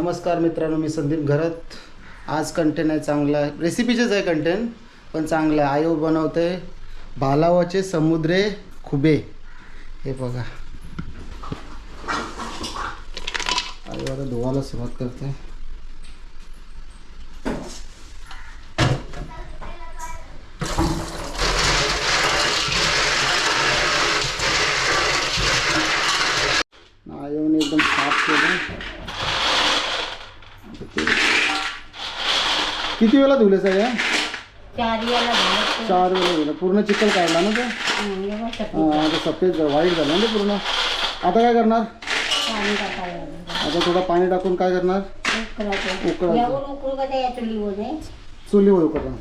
नमस्कार मित्रांनो मी संदीप घरात. आज कंटेंट आहे चांगला. आहे रेसिपीचेच आहे कंटेंट पण चांगलं. आहे आयो बनवते. भालावाचे समुद्रे खुबे. हे बघा. आयो आता धुवायला सुरुवात करते. आयोने एकदम साफ केलं. किती वेळा धुले सगळ्या? चार चार वेळा धुले पूर्ण चिखल काढला ना तो? हं, हा, आता सफेद व्हाईट झालं ना ते पूर्ण. आता काय करणार? पाणी आता थोडं पाणी टाकून काय करणार? उकळायचं. उकळायचं. यावर उकळू का त्या चुलीवर चुलीवर करणार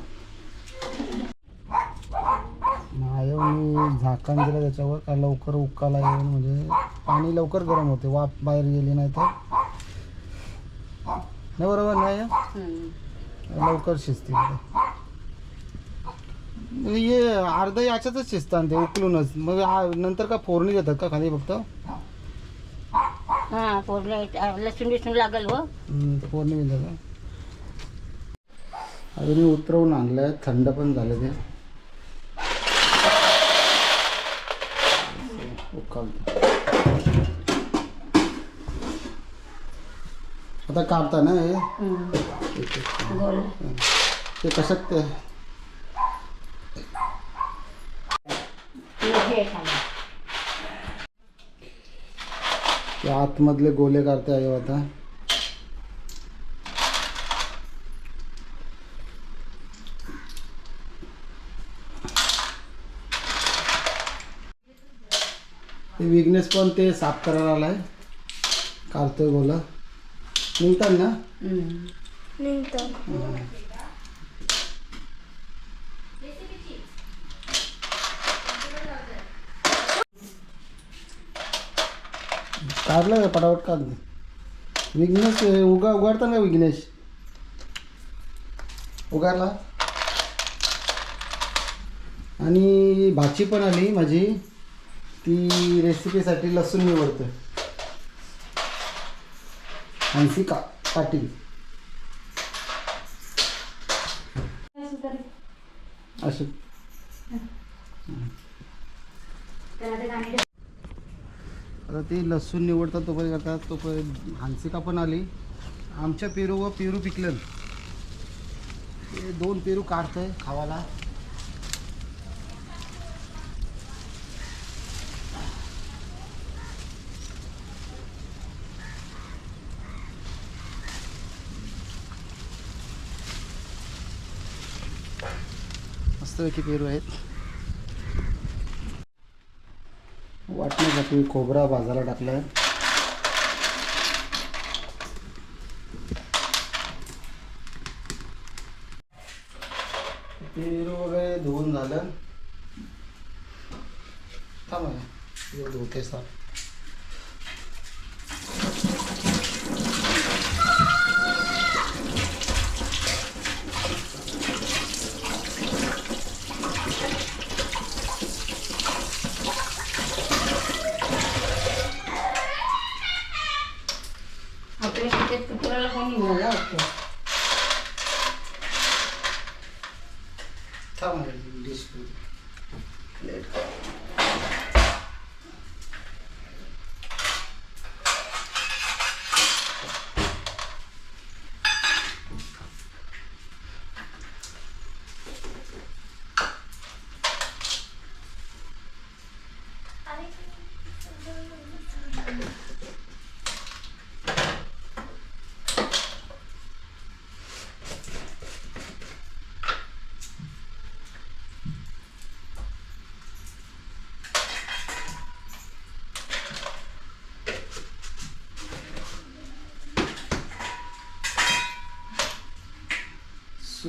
मी झाकण दिलं त्याच्यावर. का लवकर उकाला येईल म्हणजे पाणी लवकर गरम होते. वाफ बाहेर गेली नाही तर. नाही बरोबर नाही लवकर शिजतील. म्हणजे हे अर्ध याच्यातच शिजतात ते उकलूनच. मग नंतर का फोडणी देतात का खाली फक्त? हा पोरला लसूण बिसून लागल हो. हम्म, फोडणी देतात अजून मी उतरवून आणलंय. थंड पण झालं ते. उकळतं. आता काढता ना हे. गोल. ते कशात ते? हे खाली. ते आतमधले गोले काढते आहे आता ते पण ते साफ करायला आलाय. काढतोय गोला. निघतात ना? हं. काढलं का पटापट काढ विघ्नेश उगा उगाडता ना विघ्नेश? उगारला आणि भाची पण आली माझी. ती रेसिपीसाठी लसूण निवडते हंसिका पाटील. असं. आता ते लसूण निवडतात तोपर्यंत करतात तोपर्यंत हांसिका पण आली. आमच्या पेरू व पेरू पिकलं ते दोन पेरू काढतंय खावाला. मस्तपैकी पेरू आहेत. खोबरा भाजायला टाकलाय. पेरू वगैरे धुवून हे. हे साफ़ थांब हे. डिश प्लेट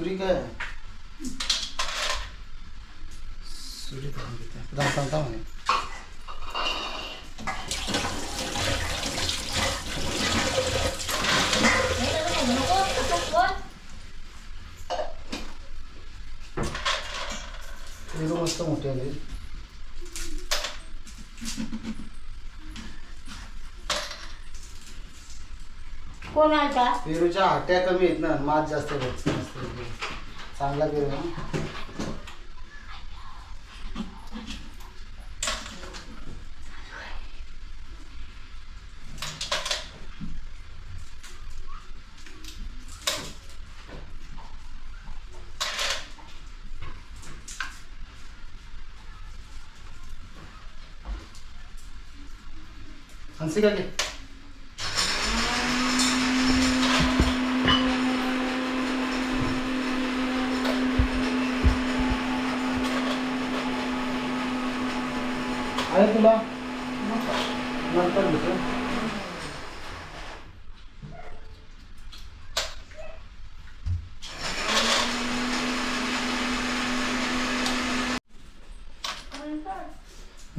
सुरी काय आहे? सुरी थांब तिथे. थांब, थांब, थांब हे. पेरू मस्त मोठे आले कोण आलता पेरूच्या हट्ट्या कमी आहेत ना मात जास्त भेटत नसते चांगला पेरू ना. हंसी का घे. आहे तुला? नंतर घेतो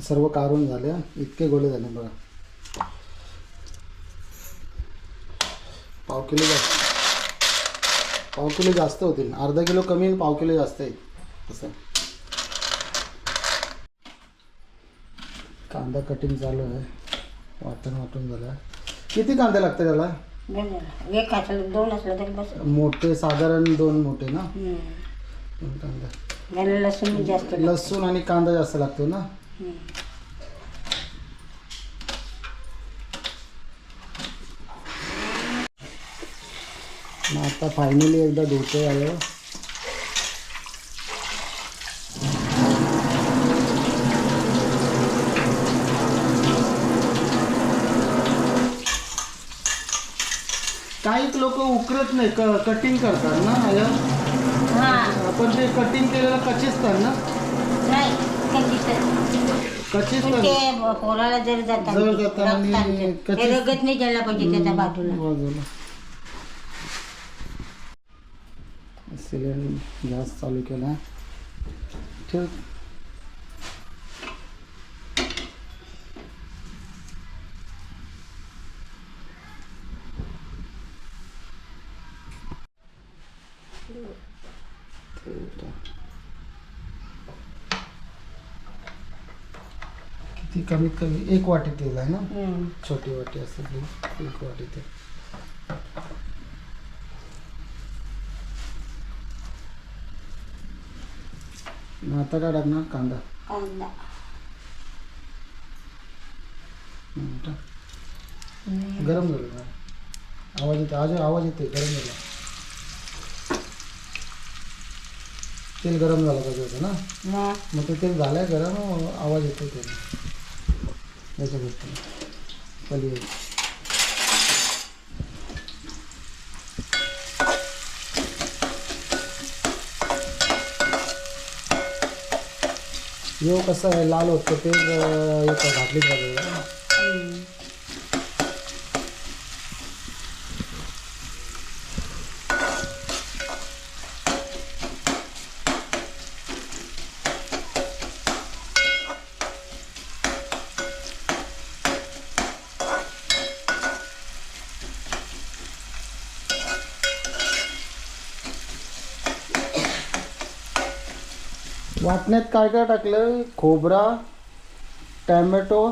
सर्व काढून झाले इतके गोळे झाले बघा. पाव किलो जास्त पाव किलो जास्त होतील. अर्धा किलो कमी आणि पाव किलो जास्त आहे. असं. कांदा कटिंग चालू आहे वाटण वाटून झालं आहे. किती कांदे लागते त्याला. एक असलं दोन असलं तरी बस मोठे साधारण दोन मोठे ना हम्म. दोन कांदा लसूण जास्त लागतं. लसूण आणि कांदा जास्त लागतो ना हम्म. मग आता फायनली एकदा धुते आलो काही लोक उकरत नाही क कटिंग करतात ना या हा. आपण ते कटिंग केलेलं कचिसतात ना? नाही कधीच कचिस पण ते पोराला जर जातात जर जाताना आणि रक्तांचं. ते कधीच- रगत नाही गेला पाहिजे त्याच्या बाजूला. बाजूला. सिलेंडर गॅस चालू केला. ठेव. किती कमीत कमी एक वाटी तेल आहे ना. छोटी वाटी असते ती एक वाटी ते मग आता काय टाकणार? कांदा. कांदा. हम्म, टाक. गरम झालं ना? आवाज येते आज आवाज येते गरम झाला. तेल गरम झालं पाहिजे होतं ना? मग? ते तेल झालंय गरम आवाज येतो ते याच्या गोष्टी येईल. यो कसं आहे लाल होतं ते घातली पाहिजे हम्म. वाटण्यात काय काय टाकलं? खोबरा टॅमॅटो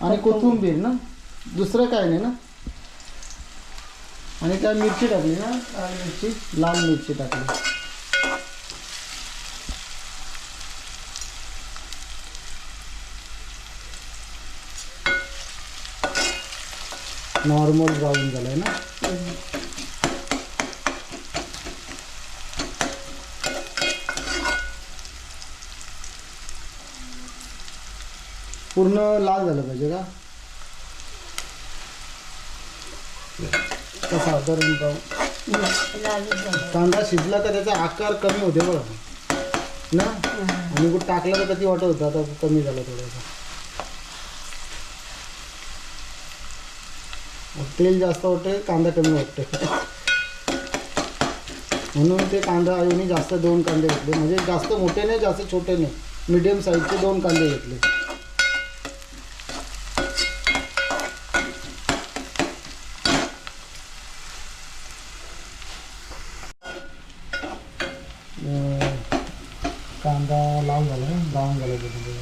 आणि कोथिंबीर. ना? दुसरं काय नाही ना? आणि काय मिरची टाकली ना? लाल मिरची. लाल मिरची टाकली. नॉर्मल ब्राऊन झालंय ना? पूर्ण लाल झालं पाहिजे का? साधारण. कांदा शिजला का त्याचा आकार कमी होते बघा. ना? आणि कुठं टाकला तर कधी वाटत होतं? आता कमी झाला थोडासा. तेल जास्त वाटते कांदा कमी वाटते म्हणून ते कांदा आईने जास्त दोन कांदे घेतले. म्हणजे जास्त मोठे नाही जास्त छोटे नाही. मीडियम साईजचे दोन कांदे घेतले अं, कांदा लाल झाला ब्राऊन झाला त्याच्यामध्ये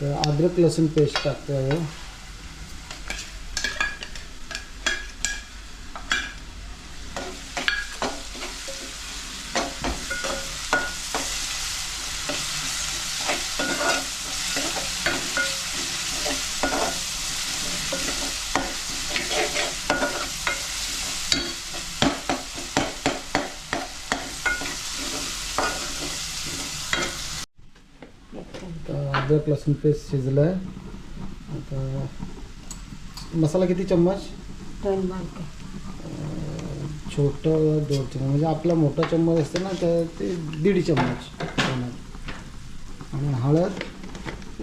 तर अद्रक लसूण पेस्ट टाकतो आहे आता अद्रक लसूण पेस्ट शिजलं आहे आता मसाला किती चम्मच? दोन बालके छोटं दोन चम्मच. म्हणजे आपला मोठा चम्मच असते ना त्या ते दीड चम्मच. आणि हळद?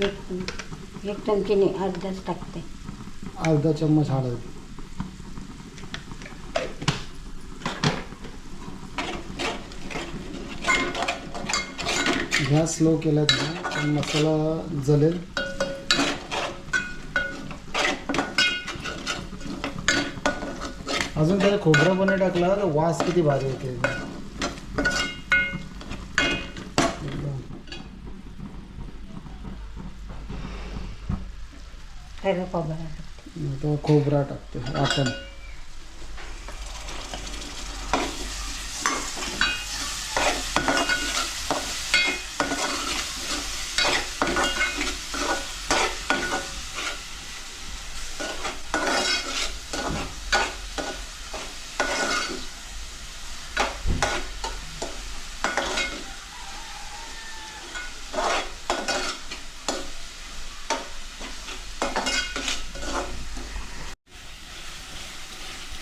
एक एक चमचीने अर्धाच टाकते. अर्धा चम्मच हळद. गॅस स्लो केलात ना तर मसाला जलेल. अजून त्याला खोबरं पण टाकला तर वास किती भारी येते खोबरा? टाकते आपण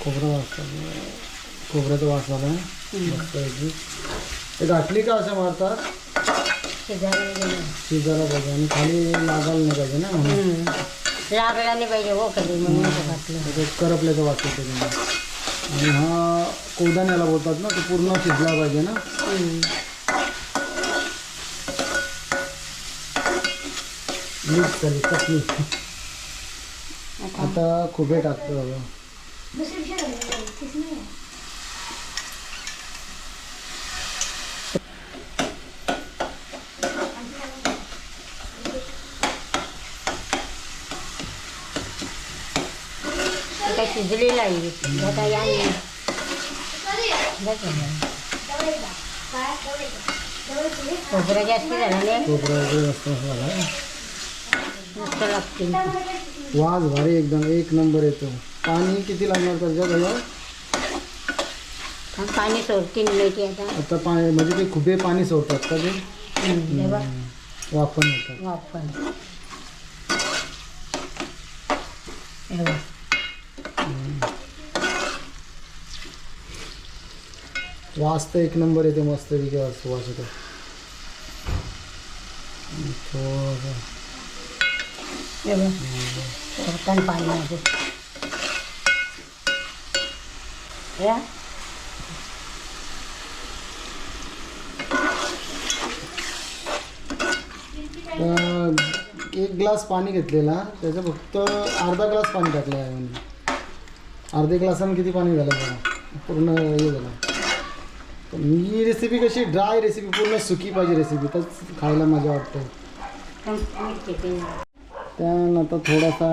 खोबरा वास खोबऱ्याचा वास आला पैकी. ते गाठली का असं मारतात? शिजायला गेलं शिजायला पाहिजे आणि खाली लागायला नाही पाहिजे ना म्हणून. हम्म. लागला नाही पाहिजे हो कधी म्हणून असं घातलं त्याच्यात करपल्याचा वास येतो त्याने आणि हा कोदाण्याला बोलतात ना तो पूर्ण शिजला पाहिजे ना? हम्म. मिक्स झाली चटणी. आता. खुबे टाकतो. बाबा ते काय शिजलेलं आहे आता या नाही. बस झालं. खोबरं जास्त झालं नाही खोबरा वगैरे मस्त झाला मस्त लागते वास भारी एकदम एक नंबर येतो पाणी किती लागणार त्याच्यात भैया? आणि पाणी सोडतील नाही ती आता। आता पाणी म्हणजे ते खुबे पाणी सोडतात का ते हम्म, हे बघ, वाफण येतात वाफण हे बघ. वास तर एक नंबर येते मस्त पैकी वास येतो थोडं पाणी. या. अं, एक ग्लास पाणी घेतलेला. त्याचं फक्त अर्धा ग्लास पाणी टाकलं आहे अर्ध्या ग्लासानं किती पाणी झालं बघा. पूर्ण हे झालं. पण ही रेसिपी कशी ड्राय रेसिपी पूर्ण सुकी पाहिजे रेसिपी तर खायला मज़ा वाटते? त्यानंतर थोडासा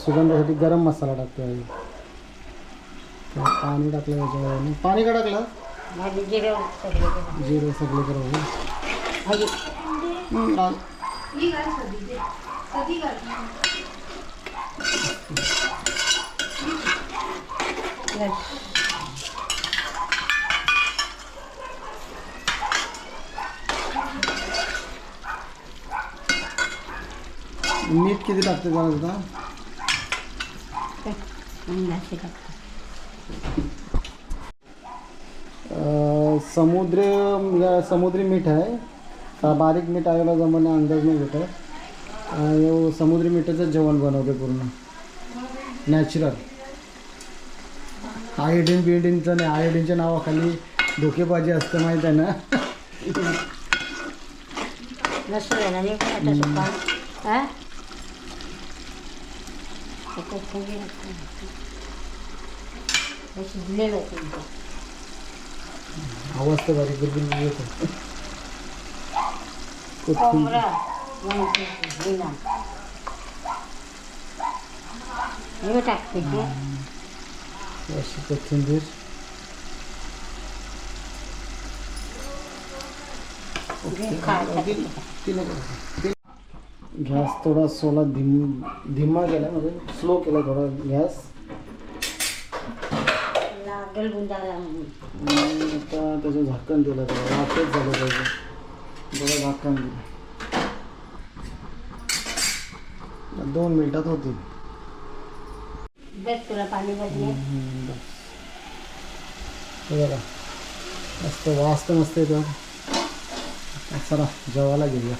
सुगंधासाठी गरम मसाला टाकतो आहे पाणी टाकलं त्याच्यावर पाणी का टाकलं? जिरं सगळं केलं. जिरं मीठ किती टाकते जरा सुद्धा समुद्र या समुद्री मीठ आहे. का बारीक मीठ आयला जमाने अंदाज नाही भेटत. समुद्री मिठाचं जेवण बनवते पूर्ण. नॅचरल आयोडीन बियोडीनचं नाही आयोडीनच्या नावाखाली धोकेबाजी असतं माहीत आहे ना? मस्त झाला नाही का आता सुका हा आता सगळी हे शिजलेलं आहे तुमचं. आवाज तर बारीक बिलकुल येतो कोथिंबीर कोंबडा गॅस थोडा सोला धीम धीमा केला म्हणजे स्लो केला थोडा गॅस. आता त्याचं झाकण दिलं थोडं वाफच झालं पाहिजे थोडं झाकण दिलं. दोन मिनिटात होतील. बस तुला पाणी बदले हम्म. हे बघा मस्त वास तर मस्त येतो चला जेवायला घेऊया.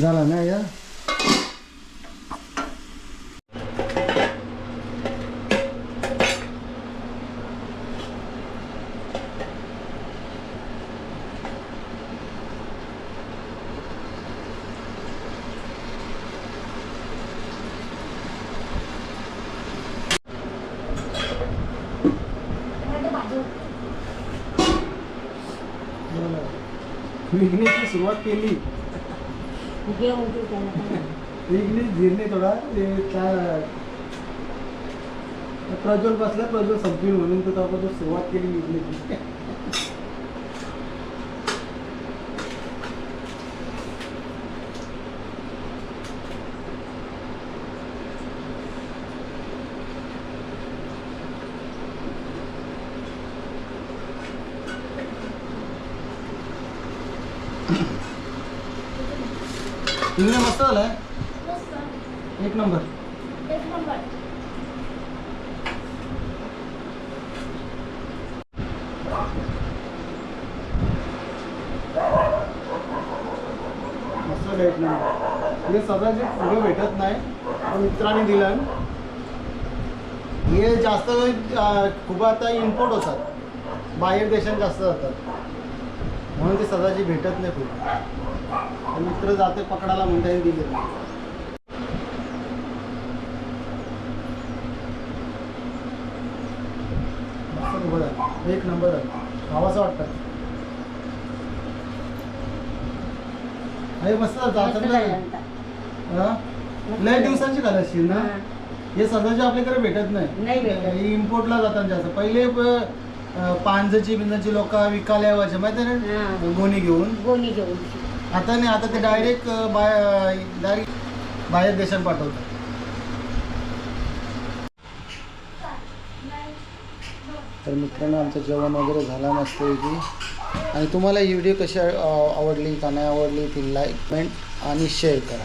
झाला ना या? विघ्नेची सुरुवात केली. घेऊन तू. त्याला झिरणे थोडा ते त्या प्रज्वल बसला प्रज्वल संपवी म्हणून तर आपण सुरुवात केली विघ्नेची मस्त झालाय एक नंबर. मस्त भेट नाही हे सगळं जे पुढे भेटत नाही मित्राने दिलं हे? जास्त खूप आता इम्पोर्ट होतात. बाहेर देशात जास्त जातात. म्हणून ते सदाची भेटत नाही खूप. मित्र जाते पकडायला म्हणता दिले. एक नंबर आहे खावाचं वाटतं अरे मस्त जातात. हा? लय दिवसांची खात असतील ना हा. सदाचे आपल्याकडे भेटत नाही. हे इम्पोर्टला जातात जास्त पहिले पांजची बिंजाची लोक विकायला यावायचे माहिती ना. गोणी घेऊन गोणी घेऊन आता नाही आता ते डायरेक्ट बाय डायरेक्ट बाहेर देशात पाठवतात. तर मित्रांनो आमचं जेवण वगैरे झालं मस्तपैकी. आणि तुम्हाला ही व्हिडिओ कशी आवडली का नाही आवडली ती लाईक कमेंट आणि शेअर करा.